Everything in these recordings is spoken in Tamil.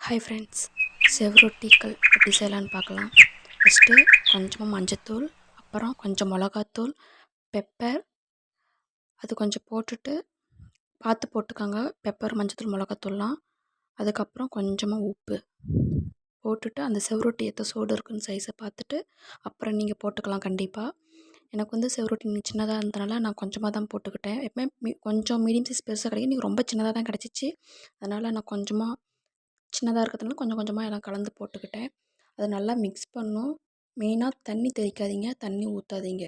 ஹாய் ஃப்ரெண்ட்ஸ் செவ்ரொட்டிகள் எப்படி செய்யலான்னு பார்க்கலாம். ஃபஸ்ட்டு கொஞ்சமாக மஞ்சத்தூள் அப்புறம் கொஞ்சம் மிளகாத்தூள் பெப்பர் அது கொஞ்சம் போட்டுட்டு பார்த்து போட்டுக்கோங்க. பெப்பர் மஞ்சத்தூள் மிளகாத்தூள்லாம். அதுக்கப்புறம் கொஞ்சமாக உப்பு. போட்டுட்டு அந்த செவ்ரொட்டி எத்த சோடு இருக்குன்னு சைஸை பார்த்துட்டு அப்புறம் நீங்கள் போட்டுக்கலாம் கண்டிப்பாக எனக்கு வந்து செவ்ரொட்டி சின்னதாக இருந்தனால நான் கொஞ்சமாக தான் போட்டுக்கிட்டேன். எப்பவுமே மீ கொஞ்சம் மீடியம் சைஸ் பெருசாக கிடைக்கும் இன்றைக்கி ரொம்ப சின்னதாக தான் கிடச்சிச்சு. அதனால் நான் கொஞ்சமாக சின்னதாக இருக்கிறதுனால கொஞ்சம் கொஞ்சமாக எல்லாம் கலந்து போட்டுக்கிட்டேன். அதை நல்லா மிக்ஸ் பண்ணும். மெயினாக தண்ணி தெளிக்காதீங்க. தண்ணி ஊற்றாதீங்க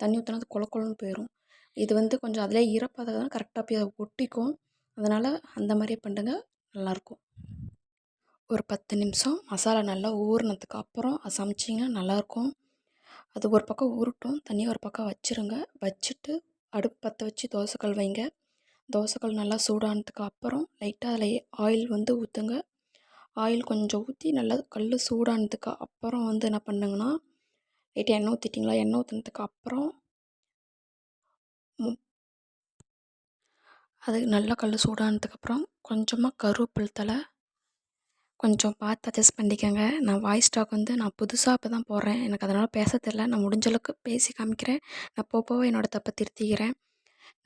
தண்ணி ஊற்றினா அது கொல கொலன்னு போயிடும் இது வந்து கொஞ்சம் அதிலே ஈரப்பதம் தான் கரெக்டாக போய் அதை ஒட்டிக்கும். அதனால் அந்த மாதிரியே பண்ணுங்க. நல்லாயிருக்கும் ஒரு பத்து நிமிஷம் மசாலா நல்லா ஊறினதுக்கு அப்புறம் அது சமைச்சிங்கன்னா நல்லாயிருக்கும் அது ஒரு பக்கம் ஊறட்டும் தண்ணியை ஒரு பக்கம் வச்சுருங்க. வச்சுட்டு அடுப்பு பற்ற வச்சு தோசைக்கல் வைங்க. தோசைக்கல் நல்லா சூடானதுக்கு அப்புறம் லைட்டாக அதில் ஆயில் வந்து ஊற்றுங்க ஆயில் கொஞ்சம் ஊற்றி நல்லா கல் சூடானதுக்கு அப்புறம் வந்து என்ன பண்ணுங்கன்னா லைட்டாக எண்ணெய் ஊற்றிட்டிங்களா எண்ணெய் ஊற்றினதுக்கு அப்புறம் அது நல்லா கல் சூடானதுக்கப்புறம் கொஞ்சமாக கருவேப்பில் தலை கொஞ்சம் பார்த்து அட்ஜஸ்ட் பண்ணிக்கோங்க. நான் வாய்ஸ் ஸ்டாக் வந்து நான் புதுசாக இப்போ தான் போடுறேன். எனக்கு அதனால் பேச தெரில நான் முடிஞ்சளவுக்கு பேசி காமிக்கிறேன். நான் போக போக என்னோடய தப்பை திருத்திக்கிறேன்.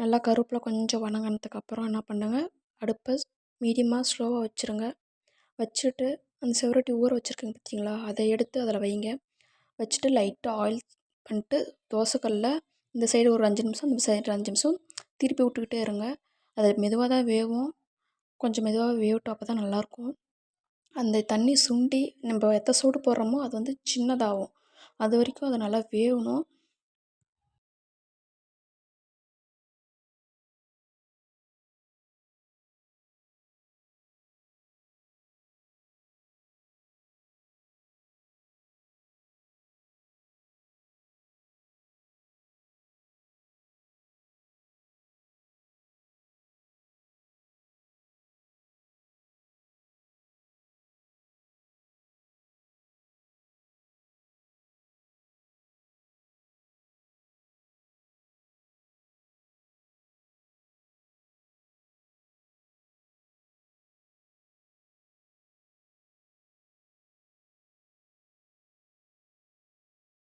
நல்லா கருவேப்பில் கொஞ்சம் வணங்கினதுக்கப்புறம் என்ன பண்ணுங்க? அடுப்பை மீடியமாக ஸ்லோவாக வச்சுருங்க. வச்சுட்டு அந்த செவரொட்டி ஊற வச்சுருக்கீங்க பார்த்தீங்களா? அதை எடுத்து அதில் வைங்க. வச்சுட்டு லைட்டாக ஆயில் பண்ணிட்டு தோசைக்கல்ல இந்த சைடு ஒரு அஞ்சு நிமிஷம் இந்த சைடு அஞ்சு நிமிஷம் திருப்பி விட்டுக்கிட்டே இருங்க. அது மெதுவாக தான் வேகும் கொஞ்சம் மெதுவாக வேகட்டும் அப்போ தான் நல்லாயிருக்கும். அந்த தண்ணி சுண்டி நம்ம எத்த சூடு போடுறோமோ அது வந்து சின்னதாகும். அது வரைக்கும் அது நல்லா வேகணும்